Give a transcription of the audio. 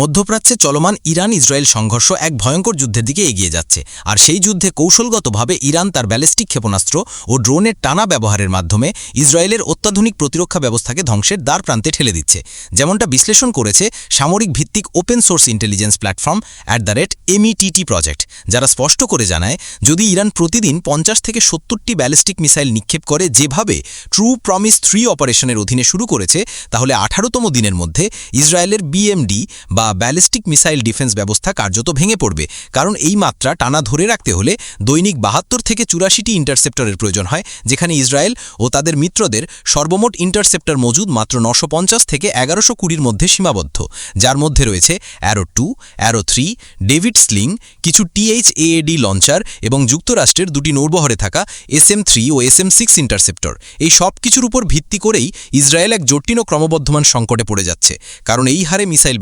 মধ্যপ্রাচ্যে চলমান Iran Israel সংঘর্ষ এক ভয়ঙ্কর যুদ্ধের দিকে এগিয়ে যাচ্ছে। আর সেই যুদ্ধে কৌশলগতভাবে ইরান তার ব্যালিস্টিক ক্ষেপণাস্ত্র ও ড্রোনের টানা ব্যবহারের মাধ্যমে ইসরায়েলের অত্যাধুনিক প্রতিরক্ষা ব্যবস্থাকে ধ্বংসের দ্বার প্রান্তে ঠেলে দিচ্ছে। যেমনটা বিশ্লেষণ করেছে সামরিক ভিত্তিক open source intelligence platform at the rate METT project, যারা স্পষ্ট করে জানায়, যদি ইরান প্রতিদিন পঞ্চাশ থেকে সত্তরটি ব্যালিস্টিক মিসাইল নিক্ষেপ করে যেভাবে ট্রু প্রমিস থ্রি অপারেশনের অধীনে শুরু করেছে, তাহলে আঠারোতম দিনের মধ্যে ইসরায়েলের বিএমডি বা ব্যালিস্টিক মিসাইল ডিফেন্স ব্যবস্থা কার্যত ভেঙে পড়বে, কারণ এই মাত্রা টানা ধরে রাখতে হলে দৈনিক বাহাত্তর থেকে চুরাশিটি ইন্টারসেপ্টরের প্রয়োজন হয়, যেখানে ইসরায়েল ও তাদের মিত্রদের সর্বমোট ইন্টারসেপ্টর মজুদ মাত্র নশো থেকে এগারোশো কুড়ির মধ্যে সীমাবদ্ধ। যার মধ্যে রয়েছে arrow two, arrow three, David Sling, কিছু টিএইচ এএডি লঞ্চার এবং যুক্তরাষ্ট্রের দুটি নৌবহরে থাকা এস এম থ্রি ও এস এম সিক্স ইন্টারসেপ্টর। এই সব কিছুর উপর ভিত্তি করেই ইসরায়েল এক জটিল ক্রমবর্ধমান সংকটে পড়ে যাচ্ছে, কারণ এই হারে মিসাইল